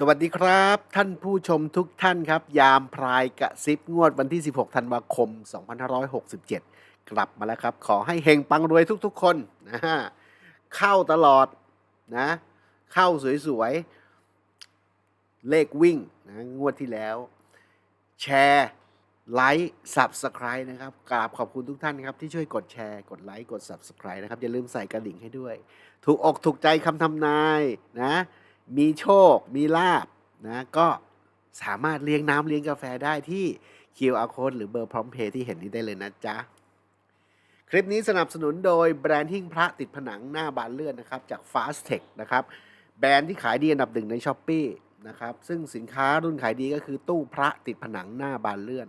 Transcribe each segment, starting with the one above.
สวัสดีครับ ท่านผู้ชมทุกท่านครับ ยามพรายกระซิบงวดวันที่ 16 ธันวาคม 2567 กลับมาแล้วครับ ขอให้เฮงปังรวยทุกๆ คนนะฮะเข้าตลอดนะ เข้าสวยๆ เลขวิ่งนะงวดที่แล้ว แชร์ไลค์ Subscribe นะครับกราบขอบคุณทุกท่านครับ ที่ช่วยกดแชร์กดไลค์กด Subscribe นะครับ อย่าลืมใส่กระดิ่งให้ด้วย ถูกอกถูกใจคำทำนายนะ มีโชค มีลาบนะก็สามารถเลี้ยงน้ำเลี้ยงกาแฟได้ที่ QR code หรือเบอร์พร้อมเพย์ที่เห็นนี้ได้เลยนะจ๊ะ คลิปนี้สนับสนุนโดยแบรนด์หิ้งพระติดผนังหน้าบานเลื่อนนะครับ จาก Fast Tech นะครับ แบรนด์ที่ขายดีอันดับหนึ่งใน s h อ p e e นะครับ ซึ่งสินค้ารุ่นขายดีก็คือตู้พระติดผนังหน้าบานเลื่อน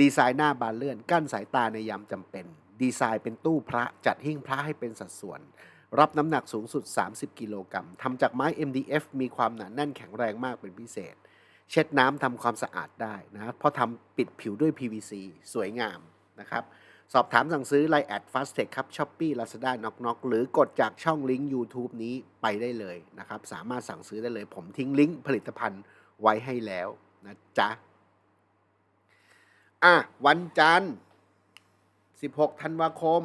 ดีไซน์หน้าบานเลื่อน กั้นสายตาในยามจำเป็น ดีไซน์เป็นตู้พระจัดหิ้งพระให้เป็นสัดส่วน รับน้ำหนักสูงสุด 30 กิโลกรัมทำจากไม้ MDF มีความหนาแน่นแข็งแรงมากเป็นพิเศษ เช็ดน้ำทำความสะอาดได้นะเพราะทำปิดผิวด้วย PVC สวยงามนะครับสอบถามสั่งซื้อไลน์แอด Fastech ครับ Shopee Lazada Knock Knock หรือกดจากช่องลิงก์ YouTube นี้ไปได้เลยนะครับ สามารถสั่งซื้อได้เลย ผมทิ้งลิงก์ผลิตภัณฑ์ไว้ให้แล้วนะจ๊ะ อะ วันจันทร์ 16 ธันวาคม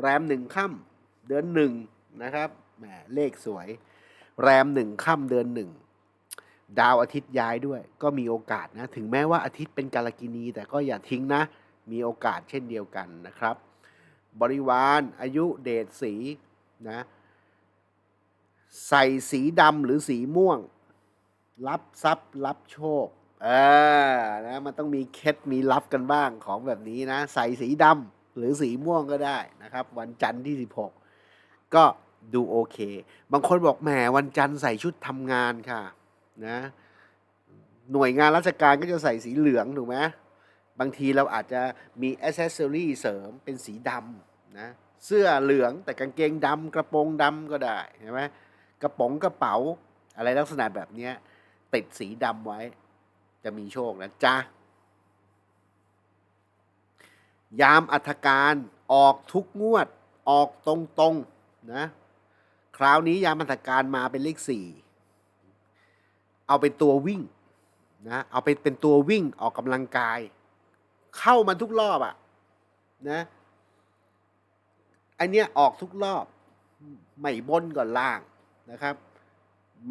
แรมหนึ่งค่ำเดือนหนึ่ง นะครับแหมเลขสวย แรมหนึ่งค่ำเดือนหนึ่งดาวอาทิตย์ย้ายด้วย ก็มีโอกาสนะ ถึงแม้ว่าอาทิตย์เป็นกาลกินี แต่ก็อย่าทิ้งนะ มีโอกาสเช่นเดียวกันนะครับ บริวารอายุเดชสีนะใส่สีดำหรือสีม่วง รับทรัพย์รับโชคเออนะมันต้องมีเคล็ดมีลับกันบ้างของแบบนี้นะ ใส่สีดำหรือสีม่วงก็ได้นะครับ วันจันทร์ที่ 16 ก็ดูโอเค บางคนบอกแหมวันจันทร์ใส่ชุดทำงานค่ะนะหน่วยงานราชการก็จะใส่สีเหลืองถูกไหมบางทีเราอาจจะมีอ c เซสซอรี่เสริมเป็นสีดำนะเสื้อเหลืองแต่กางเกงดำกระโปรงดำก็ได้ใช่ไหมกระป๋องกระเป๋าอะไรลักษณะแบบนี้ติดสีดำไว้ จะมีโชคนะจ๊ะ ยามอัธการออกทุกงวดออกตรงๆ นะคราวนี้ยามอัธการมาเป็นเลขสี่เอาเป็นตัววิ่งนะเอาไปเป็นตัววิ่งออกกำลังกาย เข้ามาทุกรอบอะนะอันเนี้ยออกทุกรอบไม่บนก่อนล่างนะครับ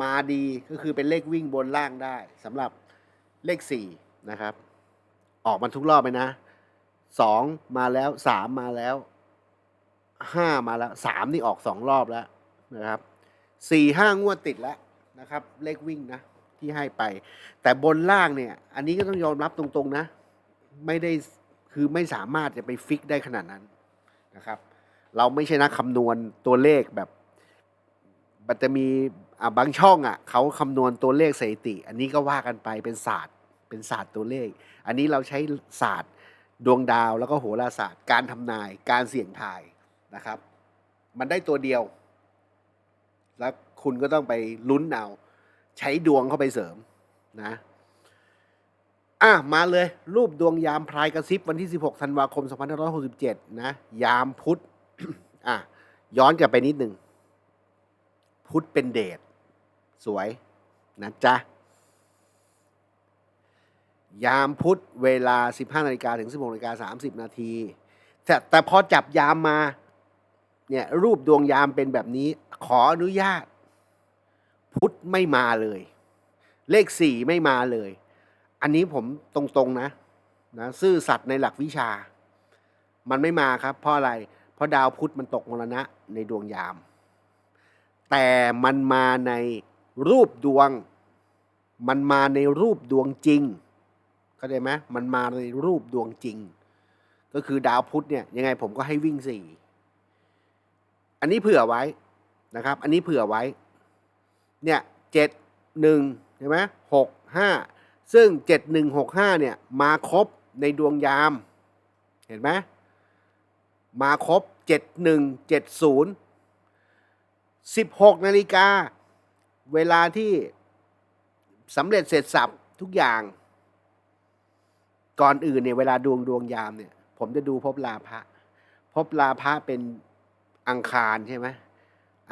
มาดีก็คือเป็นเลขวิ่งบนล่างได้สำหรับเลขสี่นะครับ ออกมาทุกรอบไปนะสองมาแล้วสามมาแล้ว ห้ามาแล้วสามนี่ออกสองรอบแล้วนะครับสี่ห้างวดติดแล้วนะครับ เลขวิ่งนะที่ให้ไป แต่บนล่างเนี่ย อันนี้ก็ต้องยอมรับตรงๆนะ ไม่ได้คือไม่สามารถจะไปฟิกได้ขนาดนั้นนะครับ เราไม่ใช่นักคำนวณตัวเลขแบบมันจะมีอ่าบางช่องอะเขาคำนวณตัวเลขสถิติ อันนี้ก็ว่ากันไปเป็นศาสตร์ เป็นศาสตร์ตัวเลข อันนี้เราใช้ศาสตร์ ดวงดาวแล้วก็โหราศาสตร์ การทำนายการเสี่ยงทาย นะครับ มันได้ตัวเดียว แล้วคุณก็ต้องไปลุ้นเอา ใช้ดวงเข้าไปเสริมนะอะมาเลย รูปดวงยามพรายกระซิบวันที่ 16ธันวาคม2567 นะ ยามพุธอะย้อนกลับไปนิดหนึ่ง พุธเป็นเดทสวย นะจ๊ะ ยามพุธเวลา 15นาฬิกาถึง 16นาฬิกา30 นาทีแต่แต่พอจับยามมา เนี่ยรูปดวงยามเป็นแบบนี้ ขออนุญาต พุทธไม่มาเลย เลขสี่ไม่มาเลย อันนี้ผมตรงๆนะนะซื่อสัตย์ในหลักวิชา มันไม่มาครับ เพราะอะไร เพราะดาวพุธมันตกมรณะในดวงยาม แต่มันมาในรูปดวง มันมาในรูปดวงจริงเข้าใจไหมมันมาในรูปดวงจริง ก็คือดาวพุธเนี่ยยังไงผมก็ให้วิ่งสี่ อันนี้เผื่อไว้นะครับ อันนี้เผื่อไว้ เนี่ยเจ็ดหนึ่งใช่ไหมหกห้าซึ่งเจ็ดหนึ่งหกห้าเนี่ยมาครบในดวงยาม เห็นไหมมาครบเจ็ดหนึ่งเจ็ดศูนย์สิบหกนาฬิกา เวลาที่สำเร็จเสร็จสับทุกอย่าง ก่อนอื่นเนี่ยเวลาดวงดวงยามเนี่ย ผมจะดูภพลาภะภพลาภะเป็น อังคารใช่ไหม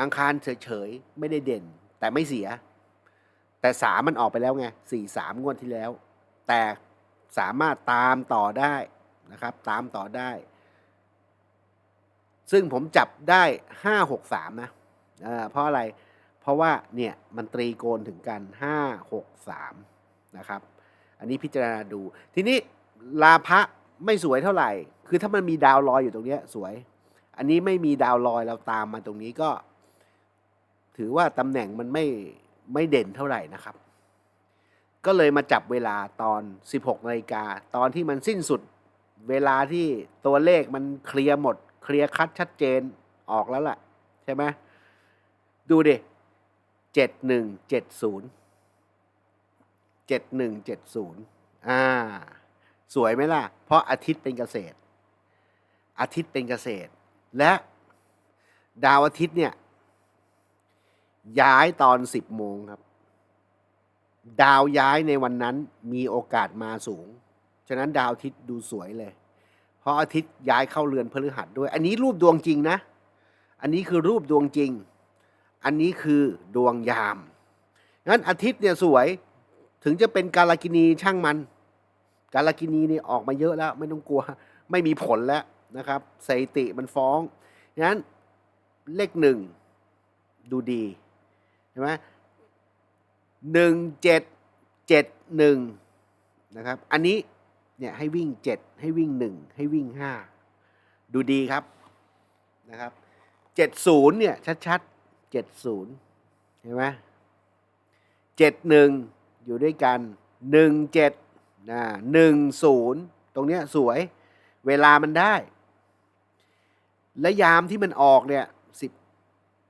อังคารเฉยๆไม่ได้เด่น แต่ไม่เสีย แต่สามมันออกไปแล้วไงสี่สามงวดที่แล้ว แต่สามารถตามต่อได้นะครับ ตามต่อได้ ซึ่งผมจับได้ห้าหกสามนะเพราะอะไร เพราะว่าเนี่ยมันตรีโกณถึงกันห้าหกสามนะครับ อันนี้พิจารณาดู ทีนี้ลาภะไม่สวยเท่าไหร่ คือถ้ามันมีดาวลอยอยู่ตรงเนี้ยสวย อันนี้ไม่มีดาวลอยเราตามมาตรงนี้ก็ ถือว่าตำแหน่งมันไม่ไม่เด่นเท่าไหร่นะครับ ก็เลยมาจับเวลาตอน 16นาฬิกาตอนที่มันสิ้นสุดเวลาที่ตัวเลขมันเคลียร์หมด เคลียร์คัดชัดเจนออกแล้วล่ะ ใช่ไหมดูดิเจ็ดหนึ่งเจ็ดศูนย์เจ็ดหนึ่งเจ็ดศูนย์อ่า สวยไหมล่ะ เพราะอาทิตย์เป็นเกษตร อาทิตย์เป็นเกษตร และดาวอาทิตย์เนี่ย ย้ายตอน 10 โมงครับ ดาวย้ายในวันนั้นมีโอกาสมาสูง ฉะนั้นดาวอาทิตย์ดูสวยเลย เพราะอาทิตย์ย้ายเข้าเรือนพฤหัสด้วย อันนี้รูปดวงจริงนะ อันนี้คือรูปดวงจริง อันนี้คือดวงยาม งั้นอาทิตย์เนี่ยสวยถึงจะเป็นกาลกินีช่างมัน กาลกินีนี่ออกมาเยอะแล้ว ไม่ต้องกลัว ไม่มีผลแล้ว นะครับสถิติมันฟ้องงั้นเลขหนึ่งดูดีใช่ไหมหนึ่งเจ็ดเจ็ดหนึ่งนะครับ อันนี้เนี่ยให้วิ่งเจ็ดให้วิ่งหนึ่งให้วิ่งห้าดูดีครับนะครับเจ็ดศูนย์เนี่ยชัดๆเจ็ดศูนย์เห็นไหมเจ็ดหนึ่งอยู่ด้วยกันหนึ่งเจ็ดนะหนึ่งศูนย์ตรงเนี้ยสวยเวลามันได้ และยามที่มันออกเนี่ยสิบ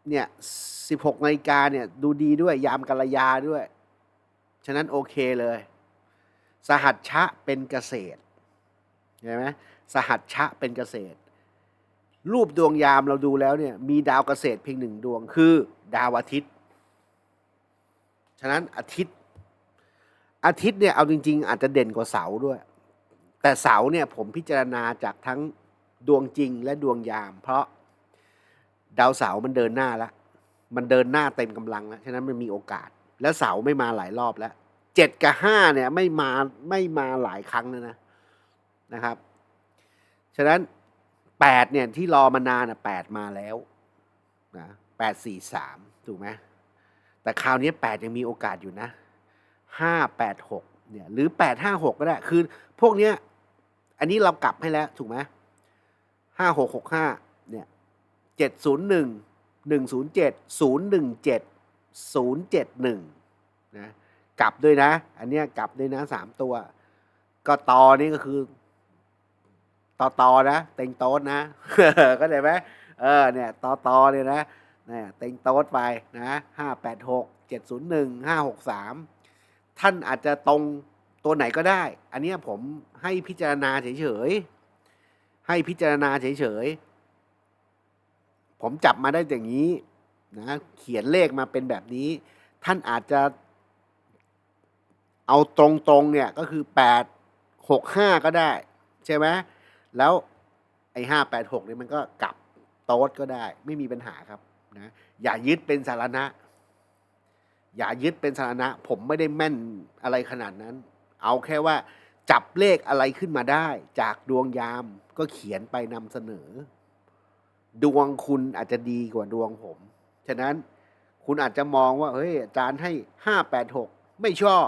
เนี่ยสิบหกนาฬิกาเนี่ยดูดีด้วยยามกัลยาด้วย ฉะนั้นโอเคเลย สหัชชะเป็นเกษตรเห็นไหมสหัชชะเป็นเกษตร รูปดวงยามเราดูแล้วเนี่ยมีดาวเกษตรเพียงหนึ่งดวงคือดาวอาทิตย์ ฉะนั้นอาทิตย์ อาทิตย์เนี่ยเอาจริง ๆ อาจจะเด่นกว่าเสาด้วย แต่เสาเนี่ยผมพิจารณาจากทั้ง ดวงจริงและดวงยาม เพราะดาวเสาร์มันเดินหน้าแล้วมันเดินหน้าเต็มกำลังแล้วฉะนั้นมันมีโอกาส แล้วเสาร์ไม่มาหลายรอบแล้วเจ็ดกับห้าเนี่ยไม่มาไม่มาหลายครั้งแล้วนะนะครับ ฉะนั้นแปดเนี่ยที่รอมานานอะแปดมาแล้วนะแปดสี่สามถูกไหมแต่คราวนี้แปดยังมีโอกาสอยู่นะห้าแปดหกเนี่ยหรือแปดห้าหกก็ได้ คือพวกเนี้ย อันนี้เรากลับให้แล้วถูกไหม ห้าหกหกห้าเนี่ยเจ็ดศูนย์หนึ่งหนึ่งศูนย์เจ็ดศูนย์หนึ่งเจ็ดศูนย์เจ็ดหนึ่งนะกลับด้วยนะ อันเนี้ยกลับด้วยนะสามตัว ก็ตอนี่ก็คือตอตอนะ เต็งโต๊ดนะก็ได้ไหมเออเนี่ยตอตอเนี่ยนะเนี่ยเต็งโต๊ดไปนะห้าแปดหกเจ็ดศูนย์หนึ่งห้าหกสามท่านอาจจะตรงตัวไหนก็ได้ อันเนี้ยผมให้พิจารณาเฉยๆ ให้พิจารณาเฉยๆ ผมจับมาได้อย่างนี้นะเขียนเลขมาเป็นแบบนี้ ท่านอาจจะเอาตรงๆเนี่ยก็คือแปดหกห้าก็ได้ ใช่ไหมแล้วไอ้ห้าแปดหกเนี่ยมันก็กลับโต๊ดก็ได้ ไม่มีปัญหาครับนะอย่ายึดเป็นสารณะ อย่ายึดเป็นสารณะ ผมไม่ได้แม่นอะไรขนาดนั้น เอาแค่ว่า จับเลขอะไรขึ้นมาได้ จากดวงยามก็เขียนไปนำเสนอ ดวงคุณอาจจะดีกว่าดวงผม ฉะนั้นคุณอาจจะมองว่าเฮ้ยอาจารย์ให้ห้าแปดหกไม่ชอบ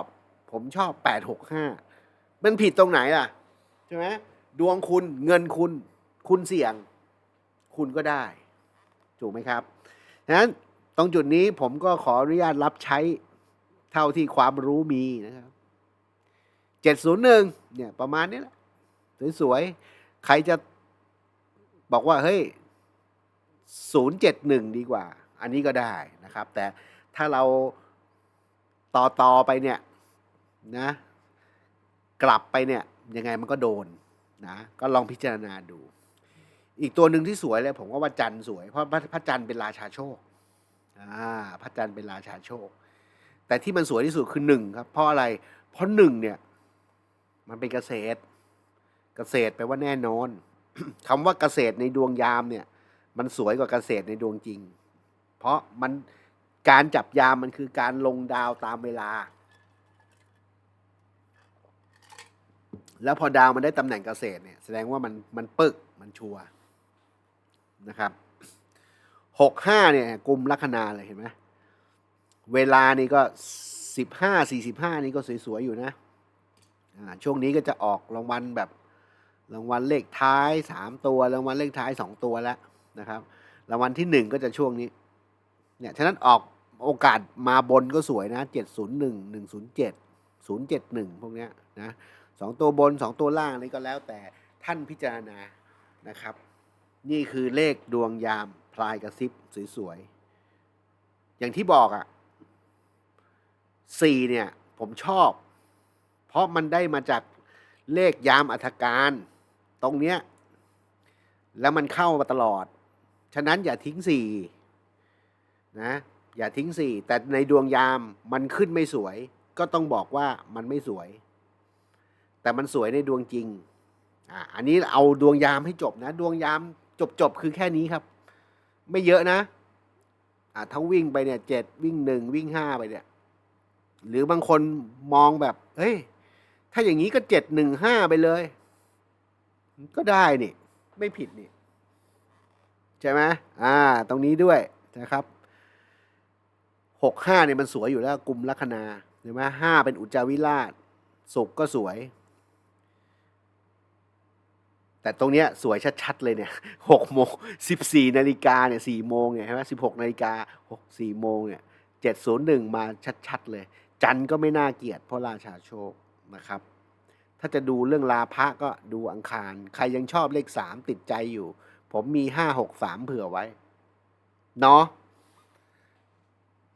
ผมชอบแปดหกห้ามันผิดตรงไหนล่ะใช่ไหมดวงคุณเงินคุณ คุณเสี่ยง คุณก็ได้ ถูกไหมครับฉะนั้นตรงจุดนี้ผมก็ขออนุญาตรับใช้เท่าที่ความรู้มีนะครับ เจ็ดศูนย์หนึ่งเนี่ยประมาณนี้แหละ สวยๆ ใครจะบอกว่า เฮ้ยศูนย์เจ็ดหนึ่งดีกว่า อันนี้ก็ได้นะครับ แต่ถ้าเราต่อต่อไปเนี่ยนะ กลับไปเนี่ย ยังไงมันก็โดนนะ ก็ลองพิจารณาดู อีกตัวหนึ่งที่สวยเลยผมว่าวันจันทร์สวย เพราะพระพระจันทร์เป็นราชาโชคอ่าพระจันทร์เป็นราชาโชค แต่ที่มันสวยที่สุดคือหนึ่งครับ เพราะอะไร เพราะหนึ่งเนี่ย มันเป็นเกษตร เกษตรแปลว่าแน่นอนคำว่าเกษตรในดวงยามเนี่ย มันสวยกว่าเกษตรในดวงจริง เพราะมันการจับยามมันคือการลงดาวตามเวลา แล้วพอดาวมันได้ตำแหน่งเกษตรเนี่ย แสดงว่ามันมันปึกมันชัวนะครับหกห้าเนี่ยกลุ่มลัคนาเลยเห็นไหมเวลานี่ก็สิบห้าสี่สิบห้านี่ก็สวยๆอยู่นะ ช่วงนี้ก็จะออกรางวัลแบบรางวัลเลขท้ายสามตัวรางวัลเลขท้ายสองตัวแล้วนะครับรางวัลที่หนึ่งก็จะช่วงนี้เนี่ยฉะนั้นออกโอกาสมาบนก็สวยนะเจ็ดศูนย์หนึ่งหนึ่งศูนย์เจ็ดศูนย์เจ็ดหนึ่งพวกเนี้ยนะสองตัวบนสองตัวล่างนี่ก็แล้วแต่ท่านพิจารณานะครับ นี่คือเลขดวงยามพลายกระซิบสวยๆอย่างที่บอกอะ่ะสี่เนี่ยผมชอบ เพราะมันได้มาจากเลขยามอัธการ ตรงเนี้ย แล้วมันเข้ามาตลอด ฉะนั้นอย่าทิ้งสี่นะอย่าทิ้งสี่แต่ในดวงยามมันขึ้นไม่สวย ก็ต้องบอกว่ามันไม่สวย แต่มันสวยในดวงจริงอ่าอันนี้เอาดวงยามให้จบนะ ดวงยามจบจบคือแค่นี้ครับ ไม่เยอะนะอ่าทั้งวิ่งไปเนี่ยเจ็ดวิ่งหนึ่งวิ่งห้าไปเนี่ย หรือบางคนมองแบบ เฮ้ย ถ้าอย่างนี้ก็เจ็ดหนึ่งห้าไปเลย ก็ได้นี่ ไม่ผิดนี่ ใช่ไหมอ่า ตรงนี้ด้วยนะครับหกห้าเนี่ยมันสวยอยู่แล้วกลุ่มลัคนาเห็นไหมห้าเป็นอุจจาวิราชสุกก็สวย แต่ตรงเนี้ยสวยชัดๆเลยเนี่ยหกโมงสิบสี่นาฬิกาเนี่ยสี่โมงเนี่ยใช่ไหมสิบหกนาฬิกาหกสี่โมงเนี่ยเจ็ดศูนย์หนึ่งมาชัดๆเลย จันก็ไม่น่าเกลียดเพราะราชาโชค นะครับ ถ้าจะดูเรื่องลาพระก็ดูอังคาร ใครยังชอบเลขสามติดใจอยู่ ผมมีห้าหกสามเผื่อไว้ เนาะ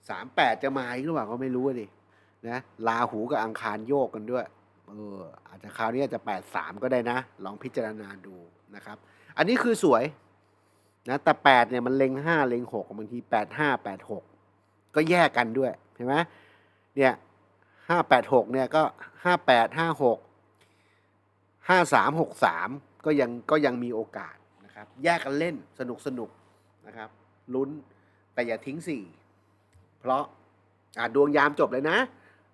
สามแปดจะมาอีกหรือเปล่าก็ไม่รู้ดินะลาหูกับอังคารโยกกันด้วยเอออาจจะคราวนี้อาจจะแปดสามก็ได้นะ ลองพิจารณาดูนะครับ อันนี้คือสวยนะแต่แปดเนี่ยมันเล็งห้าเล็งหกบางทีแปดห้าแปดหกก็แยกกันด้วยเห็นไหมเนี่ย ห้าแปดหกเนี่ยก็ห้าแปดห้าหกห้าสามหกสามก็ยังก็ยังมีโอกาสนะครับ แยกกันเล่นสนุกสนุกนะครับ ลุ้นแต่อย่าทิ้งสี่เพราะอะดวงยามจบเลยนะ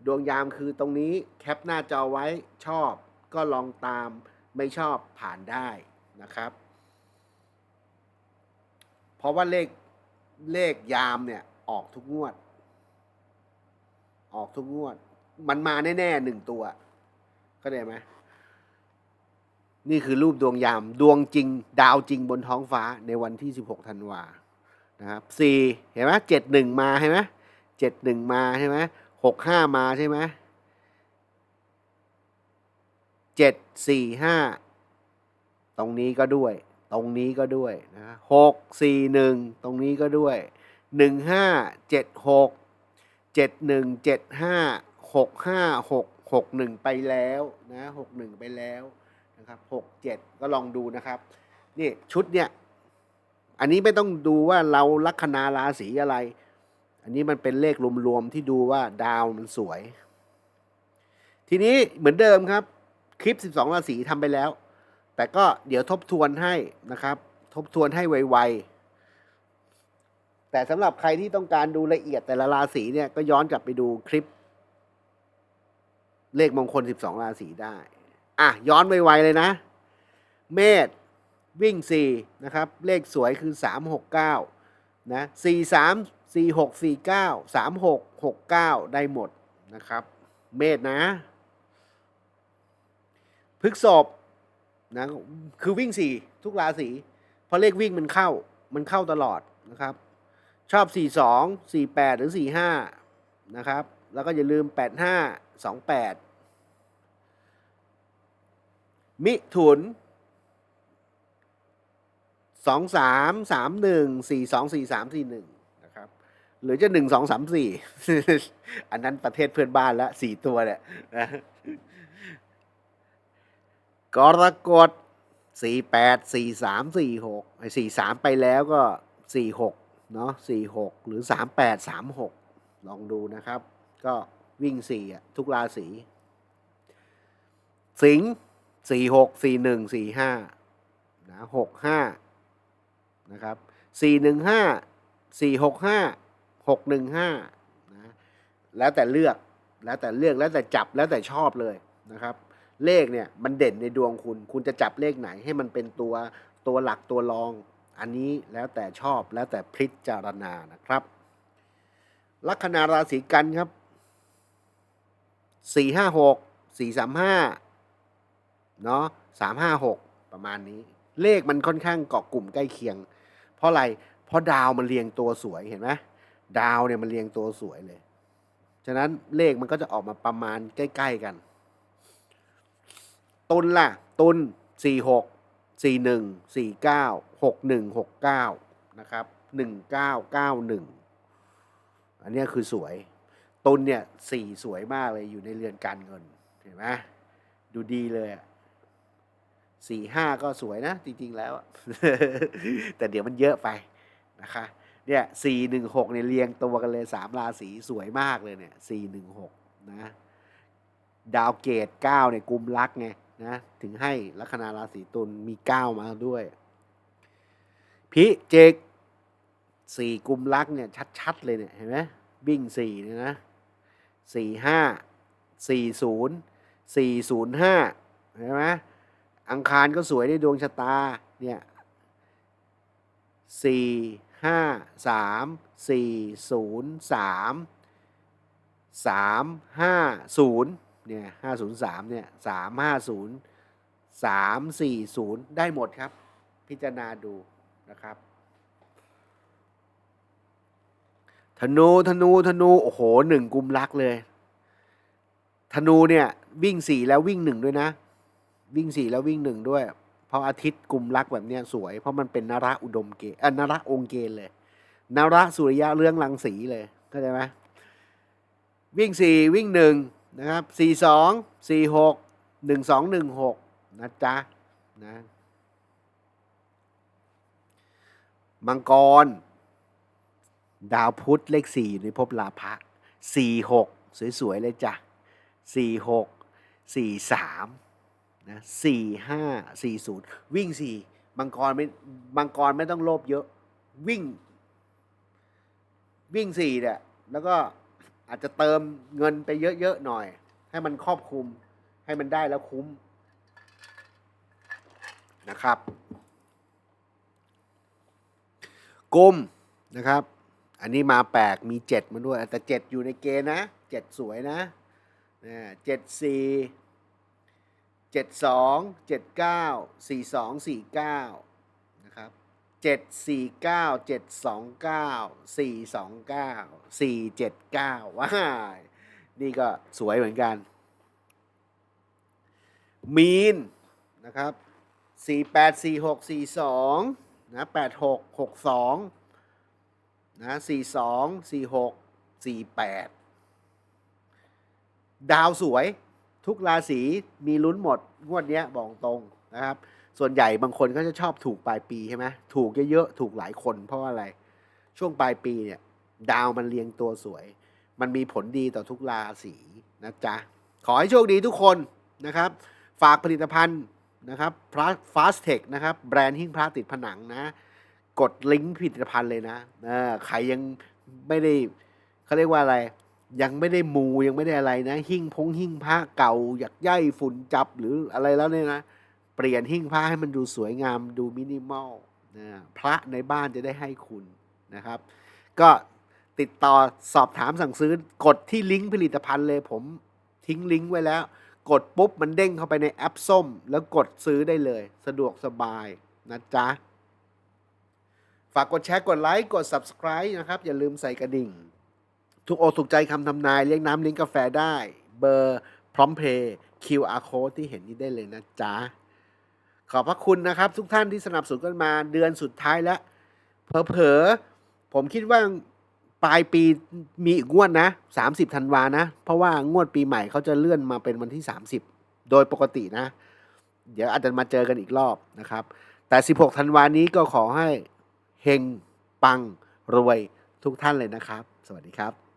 ดวงยามคือตรงนี้แคปหน้าจอไว้ชอบก็ลองตามไม่ชอบผ่านได้นะครับ เพราะว่าเลขเลขยามเนี่ยออกทุกงวด ออกทุกงวด มันมาแน่ๆหนึ่งตัวเข้าใจไหมนี่คือรูปดวงยามดวงจริง ดาวจริงบนท้องฟ้าในวันที่ 16ธันวานะครับสี่เห็นไหมเจ็ดหนึ่งมาเห็นไหมเจ็ดหนึ่งมาใช่ไหมหกห้ามาใช่ไหมเจ็ดสี่ห้าตรงนี้ก็ด้วย ตรงนี้ก็ด้วยนะหกสี่หนึ่งตรงนี้ก็ด้วยหนึ่งห้าเจ็ดหกเจ็ดหนึ่งเจ็ดห้า หกห้าหกหกหนึ่งไปแล้วนะหกหนึ่งไปแล้วนะครับหกเจ็ดก็ลองดูนะครับนี่ชุดเนี่ยอันนี้ไม่ต้องดูว่าเราลัคนาราศีอะไร อันนี้มันเป็นเลขรวมๆที่ดูว่าดาวมันสวย ทีนี้เหมือนเดิมครับ คลิป 12 ราศีทำไปแล้ว แต่ก็เดี๋ยวทบทวนให้นะครับ ทบทวนให้ไวๆแต่สำหรับใครที่ต้องการดูละเอียดแต่ละราศีเนี่ยก็ย้อนกลับไปดูคลิป เลขมงคล 12 ราศีได้ อะ ย้อนไวๆเลยนะ เมษวิ่ง 4 นะครับ เลขสวยคือ 369 นะ 43 46 49 36 69 ได้หมดนะครับ เมษนะพฤกษบนะคือวิ่ง 4 ทุกราศีเพราะเลขวิ่งมันเข้ามันเข้าตลอดนะครับ ชอบ 42 48 หรือ 45 นะครับ แล้วก็อย่าลืม 85 28 มิถุนสองสามสามหนึ่งสี่สองสี่สามสี่หนึ่งนะครับ หรือจะหนึ่งสองสามสี่อันนั้นประเทศเพื่อนบ้านล้วสี่ตัวเนี่ยนะกรกฎสี่แปดสี่สามสี่หกสี่สามไปแล้วก็สี่หกเนาะสี่หกหรือสามแปดสามหกลองดูนะครับ ก็ วิ่งสี่อะทุกราศีสิงห์สี่หกสี่หนึ่งสี่ห้านะหกห้านะครับสี่หนึ่งห้าสี่หกห้าหกหนึ่งห้านะแล้วแต่เลือกแล้วแต่เลือกแล้วแต่จับแล้วแต่ชอบเลยนะครับ เลขเนี่ยมันเด่นในดวงคุณ คุณจะจับเลขไหนให้มันเป็นตัวตัวหลักตัวรอง อันนี้แล้วแต่ชอบแล้วแต่พิจารณานะครับ ลัคนาราศีกันครับ สี่ห้าหกสี่สามห้าเนาะสามห้าหกประมาณนี้ เลขมันค่อนข้างเกาะกลุ่มใกล้เคียง เพราะอะไร เพราะดาวมันเรียงตัวสวยเห็นไหมดาวเนี่ยมันเรียงตัวสวยเลย ฉะนั้นเลขมันก็จะออกมาประมาณใกล้ ๆกัน ตุนล่ะ ตุนสี่หกสี่หนึ่งสี่เก้าหกหนึ่งหกเก้านะครับหนึ่งเก้าเก้าหนึ่งอันนี้คือสวย ตุนเนี่ยสี่สวยมากเลยอยู่ในเรือนการเงินเห็นไหมดูดีเลยสี่ห้าก็สวยนะ จริง ๆ แล้ว แต่เดี๋ยวมันเยอะไปนะคะเนี่ยสี่หนึ่งหกเนี่ยเรียงตัวกันเลยสามราศีสวยมากเลยเนี่ยสี่หนึ่งหกนะดาวเกตเก้าเนี่ยกุมรักไงนะถึงให้ลัคนาราศีตุลมีเก้ามาด้วย พิเจกสี่กุมรักเนี่ยชัด ๆ เลยเนี่ยเห็นไหมบิ่งสี่เนี่ยนะ สี่ห้าสี่ศูนย์สี่ศูนย์ห้าเห็นไหมอังคารก็สวยในดวงชะตาเนี่ยสี่ห้าสามสี่ศูนย์สามสามห้าศูนย์เนี่ยห้าศูนย์สามเนี่ยสามห้าศูนย์สามสี่ศูนย์ได้หมดครับ พิจารณาดูนะครับ ธนูธนูธนูโอ้โหหนึ่งกุมรักเลย ธนูเนี่ยวิ่งสี่แล้ววิ่งหนึ่งด้วยนะ วิ่งสี่แล้ววิ่งหนึ่งด้วย เพราะอาทิตย์กุมรักแบบเนี้ยสวย เพราะมันเป็นนระอุดมเกณฑ์เอนระองค์เกณฑ์เลยนระสุริยะเรื่องรังสีเลยเข้าใจไหมวิ่งสี่วิ่งหนึ่งนะครับสี่สองสี่หกหนึ่งสองหนึ่งหกนะจ๊ะนะมังกร ดาวพุธเลขสี่อยู่ในภพลาภะสี่หกสวยๆเลยจ้ะสี่หกสี่สามนะสี่ห้าสี่ศูนย์วิ่งสี่มังกรไม่มังกรไม่ต้องโลภเยอะ วิ่ง วิ่งสี่เนี่ยแล้วก็อาจจะเติมเงินไปเยอะๆหน่อย ให้มันครอบคลุม ให้มันได้แล้วคุ้มนะครับกุมนะครับ อันนี้มาแปลกมีเจ็ดมาด้วย แต่เจ็ดอยู่ในเกณฑ์นะเจ็ดสวยนะเจ็ดสี่เจ็ดสองเจ็ดเก้าสี่สองสี่เก้านะครับเจ็ดสี่เก้าเจ็ดสองเก้าสี่สองเก้าสี่เจ็ดเก้าว้ายนี่ก็สวยเหมือนกัน มีนนะครับสี่แปดสี่หกสี่สองนะแปดหกหกสอง นะสี่สองสี่หกสี่แปดดาวสวยทุกราศีมีลุ้นหมดงวดนี้บอกตรงนะครับ ส่วนใหญ่บางคนก็จะชอบถูกปลายปีใช่ไหมถูกเยอะๆถูกหลายคนเพราะาอะไร ช่วงปลายปีเนี่ย ดาวมันเรียงตัวสวย มันมีผลดีต่อทุกราศีนะจ๊ะ ขอให้โชคดีทุกคนนะครับ ฝากผลิตภัณฑ์นะครับพระฟาสเทคนะครับ แบรนด์หิ้งพระติดผนังนะ กดลิงก์ผลิตภัณฑ์เลยนะเออใครยังไม่ได้เขาเรียกว่าอะไร ยังไม่ได้มูยังไม่ได้อะไรนะ หิ้งพงหิ้งพระเก่า อยากย่ายฝุ่นจับหรืออะไรแล้วเนี่ยนะ เปลี่ยนหิ้งพระให้มันดูสวยงามดูมินิมอลนะพระในบ้านจะได้ให้คุณนะครับ ก็ติดต่อสอบถามสั่งซื้อกดที่ลิงก์ผลิตภัณฑ์เลยผมทิ้งลิงก์ไว้แล้ว กดปุ๊บมันเด้งเข้าไปในแอปส้ม แล้วกดซื้อได้เลย สะดวกสบายนะจ๊ะากกดแชร์กดไลค์กด Subscribe นะครับ อย่าลืมใส่กระดิ่ง ทุกอกถูกใจคำทำนายเลี้ยงน้ำเลี้ยงกาแฟได้ เบอร์พร้อมเพย์ QR code ที่เห็นนี้ได้เลยนะจ๊ะ ขอบพระคุณนะครับ ทุกท่านที่สนับสนุนกันมาเดือนสุดท้ายแล้วเผลอๆผมคิดว่าปลายปีมีอีกงวดนะ 30ธันวานะ เพราะว่างวดปีใหม่เขาจะเลื่อนมาเป็นวันที่ 30 โดยปกตินะ เดี๋ยวอาจจะมาเจอกันอีกรอบนะครับ แต่ 16ธันวานี้ก็ขอให้ เฮงปังรวยทุกท่านเลยนะครับ สวัสดีครับ